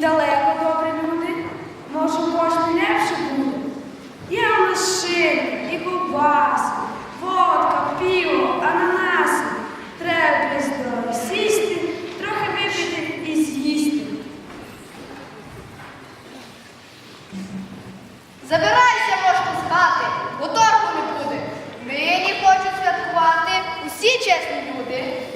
далеко добре люди, може, може, лепше буде. Є в нас шинки, і ковбаси, водка, піво, ананаси. Треба десь сісти, трохи випити і з'їсти. Забирайся, можна спати, бо торгу не буде. Нині хочуть святкувати усі чесні люди.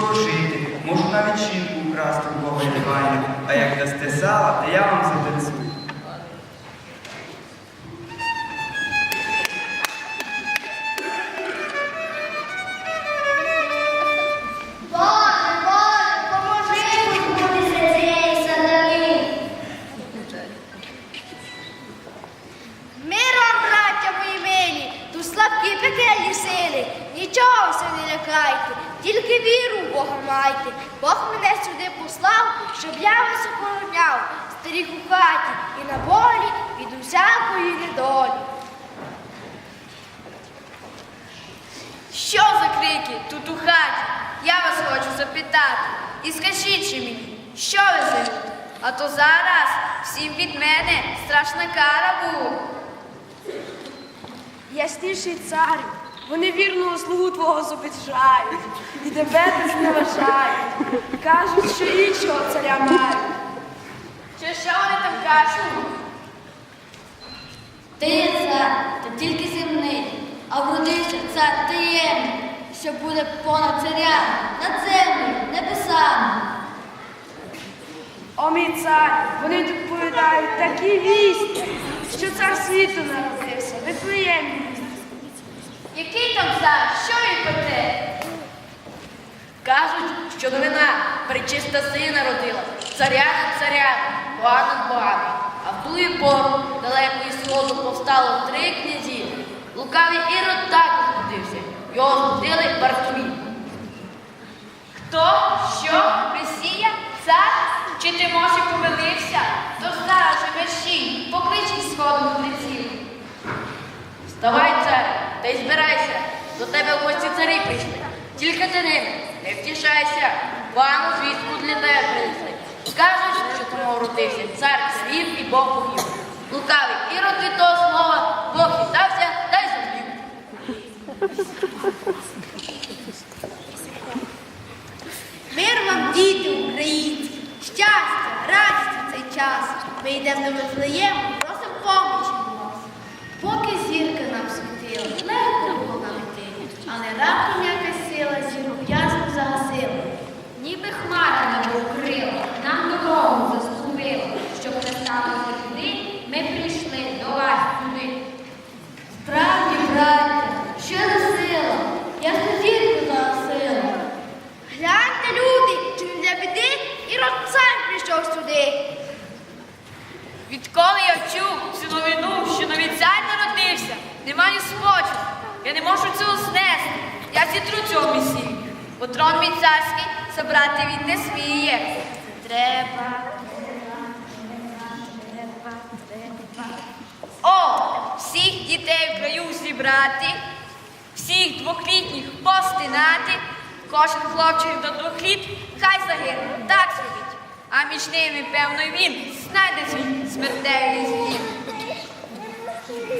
Ворожити, можу навіть жінку вкрасти, в Бога немає, а як дасте сала, то я вам затанцюю. Слабкі пекельні сили. Нічого все не лякайте, тільки віру в Бога майте. Бог мене сюди послав, щоб я вас охороняв, старіх у хаті і на волі від усякої недолі. Що за крики тут у хаті? Я вас хочу запитати. І скажіть же мені, що ви за люди? А то зараз всім від мене страшна кара буде. Ясніший царю, вони вірного слугу твого зобіжають, і тебе не зневажають. Кажуть, що іншого царя мають. Чи що вони там кажуть? Ти є цар, та тільки земний, а вродився цар таємний, що буде понад царями, над землею, небесами. О, мій цар, вони доповідають такі вісті, що цар світу народився, Вифлеєм місті. Який там цар? Що він пете? Кажуть, що новина причиста сина родила, царя над царями, Бога над богами. А в ту пору далеко сходу повстало три князі. Лукавий Ірод також родився. Його збудили Бартові. Хто? Що? Месія? Цар? Чи ти може помилився? То зараз же мерщій, поклич із сходу мудреців. Вставай, цар, та й збирайся. До тебе в гості царі прийшли. Тільки ти ними не втішайся. Пану звістку для тебе принесли. Кажуть, що тому родився цар світ і Бог богів. Лукавий ірод від того слова, Бог хитався, та й зумів. Мир вам, діти українці, щастя, радість у цей час. Ми йдемо до Вифлеєму, просимо помочі. Поки зірка легко було йти, але раптом якась сила зірку ясно загасила. Ніби хмара було укрила, нам дорогу заступила, щоб не стало туди, ми прийшли до вас сюди. Справді, браття, що за сила? Я сусідку загасила. Гляньте, люди, чи не для біди і цар прийшов сюди. Відколи я чув цю новину, що новий цар народився, немає спочатку. Я не можу цього знести. Я зітру цього месію. Бо трон мій царський забрати він не сміє. Треба, треба, треба. О, всіх дітей в краю зібрати, всіх двохлітніх постинати, кожен хлопчик до двох літ, хай загине, так зробіть. А між ними, певно, він знайде свій смертельний злім.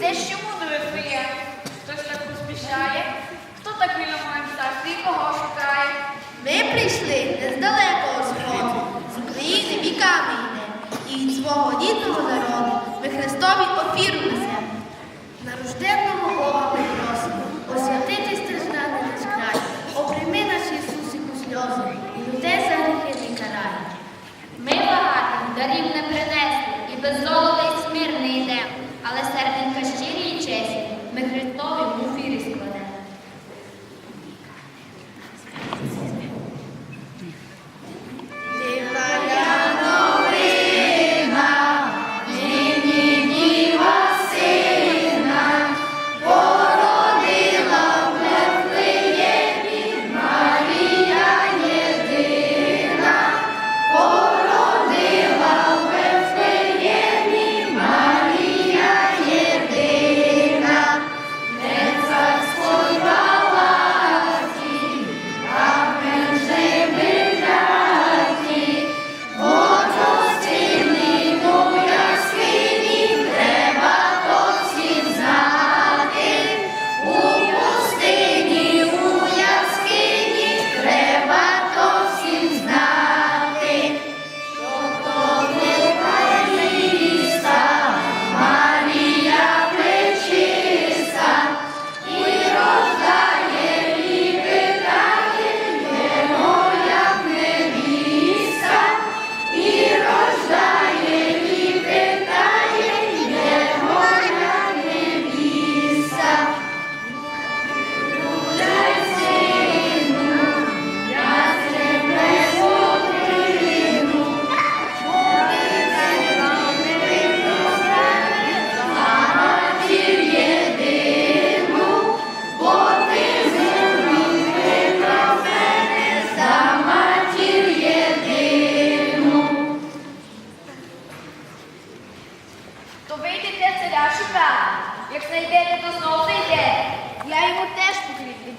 Це ж чому до Вифлеєм? Хтось так поспішає? Хто так вільно моїм царстві і кого шукає? Свого рідного народу ви Христові офіру несемо.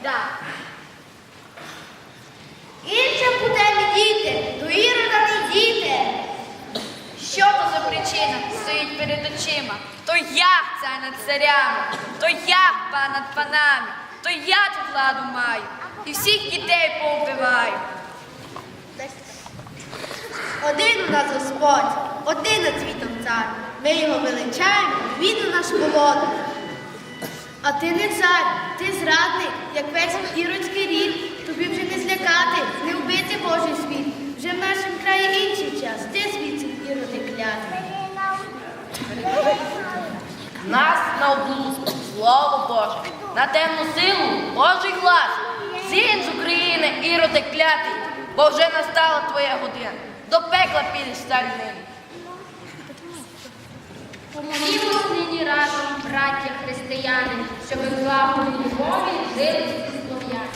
біда. Іншим путем діти, то ірода не діти. Що то за причина стоїть перед очима? То я ця над царями, то я пан над панами, то я тут владу маю і всіх дітей повбиваю. Один у нас Господь, один над світом цар. Ми його величаємо, він у нас володар. А ти не цар, ти зрадник, як весь іродський рід. Тобі вже не злякати, не вбити Божий світ. Вже в нашому краї інший час. Ти звідси іроди клятий. Нас на облузку, слово Боже, на темну силу Божий глас. Син з України, іроди клятий, бо вже настала твоя година. До пекла підеш стань Помолімо нині разом, браття християни, щоб в благої любові жили всі слов'яни.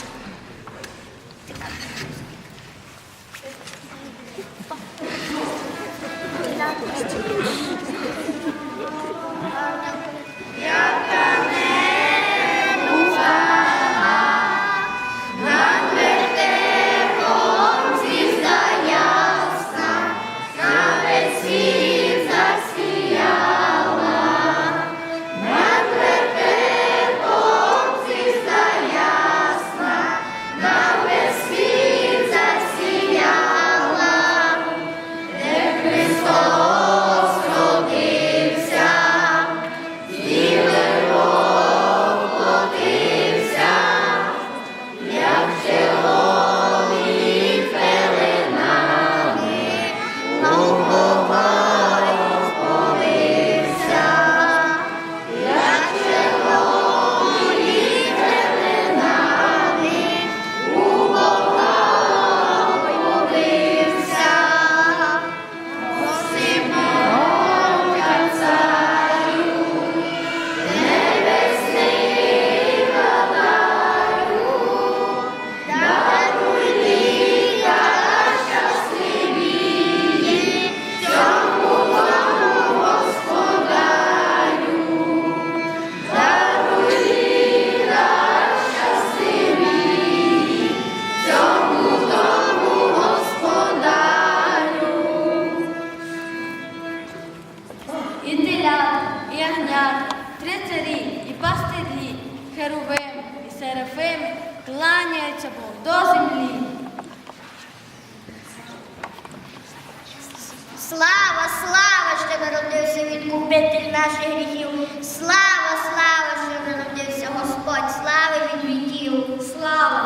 І телята, і ягнята, три царі, і пастирі, херовими і серафими кланяються Бог до землі. Слава, слава, що народився відкупитель наших гріхів. Слава, слава, що народився Господь, слави від віків. Слава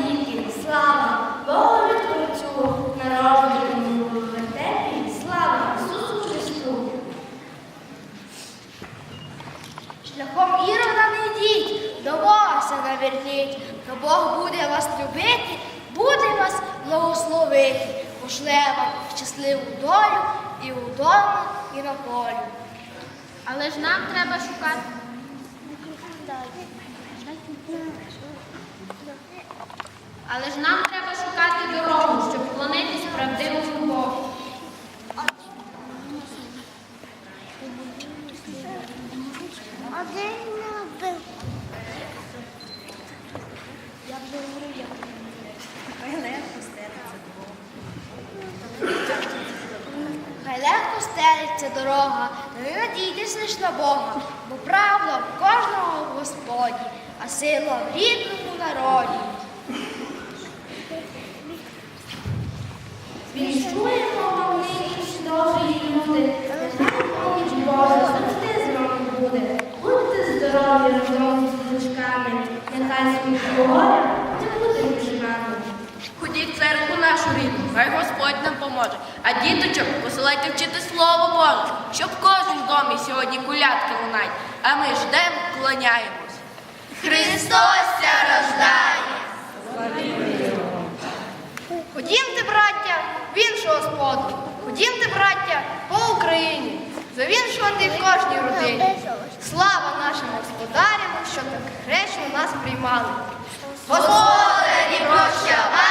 навіки, слава Богу Творцю, народженому в вертепі, слава Ісусу Христу. Шляхом Ірода не йдіть, до Бога се наверніть, то Бог буде вас любити, буде вас благословити, пошле вам щасливу долю і удома, і на полі. Але ж нам треба шукати. Але ж нам треба шукати дорогу, щоб вклонитись правдивому Богу. Хай легко стелиться дорога, не надійдеш лиш на Бога, бо правда в кожного в Господі, а сила в рідному народі. Віншуємо вам нині довгі люди, поміч Божа завжди з вами буде. Будьте здорові разом з дочками, нехай свої горя не буде між нами. Ходіть в церкву нашу рідну, хай Господь нам поможе. А діточок посилайте вчити Слово Боже, щоб в кожному домі сьогодні колядки лунають. А ми ждемо, клоняємось. Христос ся рождає. Ходімте, браття, в іншу господу. Ходімте, браття, по Україні. Завіншувати в кожній родині. Слава нашим господарям, що так гречно нас приймали. Господарі, прощай.